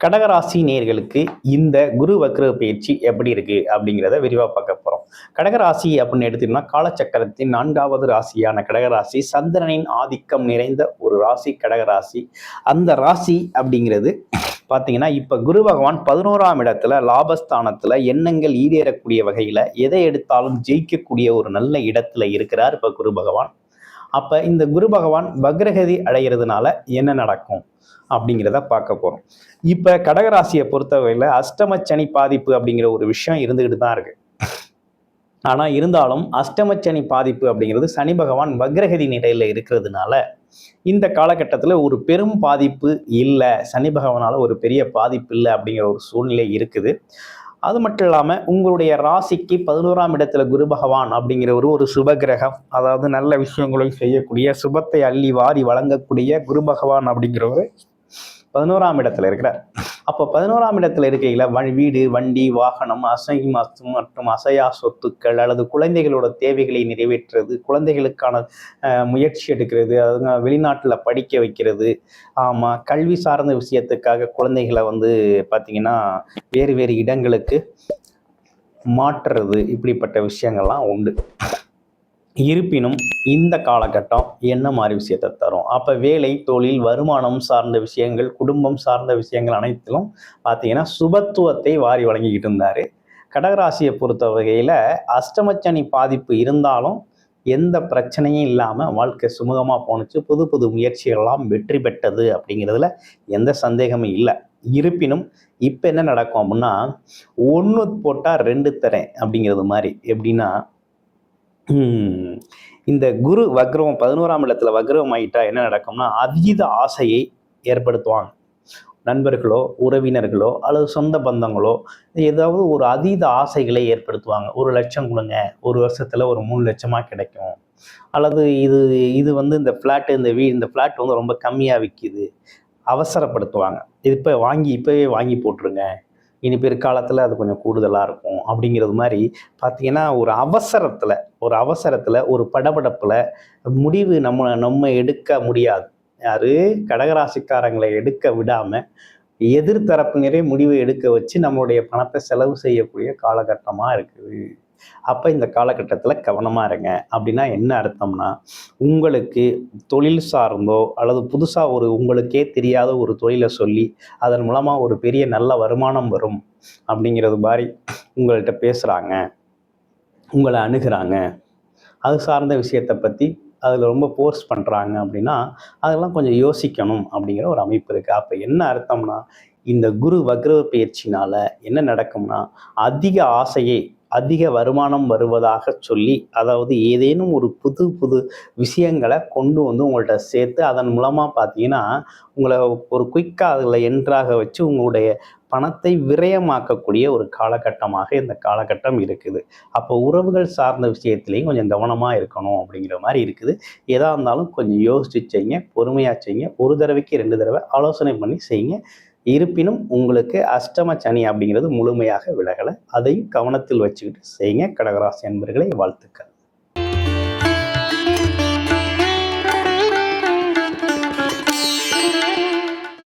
கடகராசி நேர்களுக்கு இந்த குரு வக்ர பயிற்சி எப்படி இருக்கு அப்படிங்கிறத விரிவாக பார்க்க போகிறோம் கடகராசி அப்படின்னு எடுத்தீங்கன்னா காலச்சக்கரத்தின் நான்காவது ராசியான கடகராசி சந்திரனின் ஆதிக்கம் நிறைந்த ஒரு ராசி கடகராசி. அந்த ராசி அப்படிங்கிறது பார்த்தீங்கன்னா இப்போ குரு பகவான் பதினோராம் இடத்துல லாபஸ்தானத்தில் எண்ணங்கள் ஈடேறக்கூடிய வகையில் எதை எடுத்தாலும் ஜெயிக்கக்கூடிய ஒரு நல்ல இடத்துல இருக்கிறார் இப்போ குரு பகவான். அப்போ இந்த குரு பகவான் வக்ரகதி அடைகிறதுனால என்ன நடக்கும் அப்படிங்கிறத பார்க்க போகிறோம் இப்போ கடகராசியை பொறுத்தவரையில் அஷ்டமச்சனி பாதிப்பு அப்படிங்கிற ஒரு விஷயம் இருந்துக்கிட்டு தான் இருக்கு. ஆனால் இருந்தாலும் அஷ்டமச்சனி பாதிப்பு அப்படிங்கிறது சனி பகவான் வக்ரகதி நிலையில் இருக்கிறதுனால இந்த காலகட்டத்தில் ஒரு பெரும் பாதிப்பு இல்லை. சனி பகவானால் ஒரு பெரிய பாதிப்பு இல்லை அப்படிங்கிற ஒரு சூழ்நிலை இருக்குது. அது மட்டும் இல்லாமல் உங்களுடைய ராசிக்கு பதினோராம் இடத்துல குரு பகவான் அப்படிங்கிற ஒரு ஒரு சுபகிரகம் அதாவது நல்ல விஷயங்களை செய்யக்கூடிய சுபத்தை அள்ளி வாரி வழங்கக்கூடிய குரு பகவான் அப்படிங்கிறவர் பதினோராம் இடத்துல இருக்கிறார். அப்போ பதினோராம் இடத்துல இருக்கையில் வ வீடு வண்டி வாகனம் அசை மற்றும் அசையா சொத்துக்கள் அல்லது குழந்தைகளோட தேவைகளை நிறைவேற்றுறது குழந்தைகளுக்கான முயற்சி எடுக்கிறது அதுங்க வெளிநாட்டில் படிக்க வைக்கிறது. ஆமாம் கல்வி சார்ந்த விஷயத்துக்காக குழந்தைகளை வந்து பார்த்திங்கன்னா வேறு வேறு இடங்களுக்கு மாற்றுறது இப்படிப்பட்ட விஷயங்கள்லாம் உண்டு. இருப்பினும் இந்த காலகட்டம் என்ன மாதிரி விஷயத்தை தரும்? அப்போ வேலை தொழில் வருமானம் சார்ந்த விஷயங்கள் குடும்பம் சார்ந்த விஷயங்கள் அனைத்திலும் பார்த்தீங்கன்னா சுபத்துவத்தை வாரி வழங்கிக்கிட்டு இருந்தார். கடகராசியை பொறுத்த வகையில் அஷ்டமச்சனி பாதிப்பு இருந்தாலும் எந்த பிரச்சனையும் இல்லாமல் வாழ்க்கை சுமூகமாக போணுச்சு. புது புது முயற்சிகள்லாம் வெற்றி பெற்றது அப்படிங்கிறதுல எந்த சந்தேகமும் இல்லை. இருப்பினும் இப்போ என்ன நடக்கும் அப்படின்னா ஒன்று போட்டால் ரெண்டு தரேன் அப்படிங்கிறது மாதிரி. எப்படின்னா இந்த குரு வக்ரவம் பதினோராம் இடத்துல வக்ரவம் ஆயிட்டா என்ன நடக்கும்னா அதீத ஆசையை ஏற்படுத்துவாங்க. நண்பர்களோ உறவினர்களோ அல்லது சொந்த பந்தங்களோ ஏதாவது ஒரு அதீத ஆசைகளை ஏற்படுத்துவாங்க. ஒரு லட்சம் கொடுங்க ஒரு வருஷத்தில் ஒரு மூணு லட்சமாக கிடைக்கும். அல்லது இது இது வந்து இந்த ஃப்ளாட்டு இந்த வீ இந்த ஃப்ளாட் வந்து ரொம்ப கம்மியாக விற்கிது அவசரப்படுத்துவாங்க. இது இப்போ வாங்கி இப்போவே வாங்கி போட்டுருங்க. இனி பிற்காலத்தில் அது கொஞ்சம் கூடுதலாக இருக்கும். அப்படிங்கிறது மாதிரி பார்த்தீங்கன்னா ஒரு அவசரத்தில் ஒரு அவசரத்தில் ஒரு படபடப்பில் முடிவு நம்ம நம்ம எடுக்க முடியாது. யாரு? கடகராசிக்காரங்களை எடுக்க விடாமல் எதிர்த்தரப்பினரே முடிவு எடுக்க வச்சு நம்மளுடைய பணத்தை செலவு செய்யக்கூடிய காலகட்டமாக இருக்குது. அப்போ இந்த காலகட்டத்தில் கவனமாக இருங்க. அப்படின்னா என்ன அர்த்தம்னா உங்களுக்கு தொழில் சார்ந்தோ அல்லது புதுசாக ஒரு உங்களுக்கே தெரியாத ஒரு தொழிலை சொல்லி அதன் மூலமாக ஒரு பெரிய நல்ல வருமானம் வரும் அப்படிங்கிறது மாதிரி உங்கள்கிட்ட பேசுகிறாங்க உங்களை அணுகிறாங்க. அது சார்ந்த விஷயத்தை பற்றி அதில் ரொம்ப ஃபோர்ஸ் பண்ணுறாங்க அப்படின்னா அதெல்லாம் கொஞ்சம் யோசிக்கணும் அப்படிங்கிற ஒரு அமைப்பு இருக்குது அப்போ என்ன அர்த்தம்னா இந்த குரு வக்ரவ பயிற்சினால் என்ன நடக்கும்னா அதிக ஆசையை அதிக வருமானம் வருவதாக சொல்லி அதாவது ஏதேனும் ஒரு புது புது விஷயங்களை கொண்டு வந்து உங்கள்கிட்ட சேர்த்து அதன் மூலமாக பார்த்தீங்கன்னா உங்களை ஒரு குயிக்காக அதில் என்ட்ராக வச்சு உங்களுடைய பணத்தை விரயமாக்கக்கூடிய ஒரு காலகட்டமாக இந்த காலகட்டம் இருக்குது. அப்போ உறவுகள் சார்ந்த விஷயத்துலையும் கொஞ்சம் கவனமாக இருக்கணும் அப்படிங்கிற மாதிரி இருக்குது. எதாக இருந்தாலும் கொஞ்சம் யோசிச்சு செய்யுங்க பொறுமையாக செய்யுங்க. ஒரு தடவைக்கு ரெண்டு தடவை ஆலோசனை பண்ணி செய்யுங்க. இருப்பினும் உங்களுக்கு அஷ்டம சனி அப்படிங்கிறது முழுமையாக விலகலை. அதையும் கவனத்தில் வச்சுக்கிட்டு செய்யுங்க. கடகராசி அன்பர்களை வாழ்த்துக்கள்.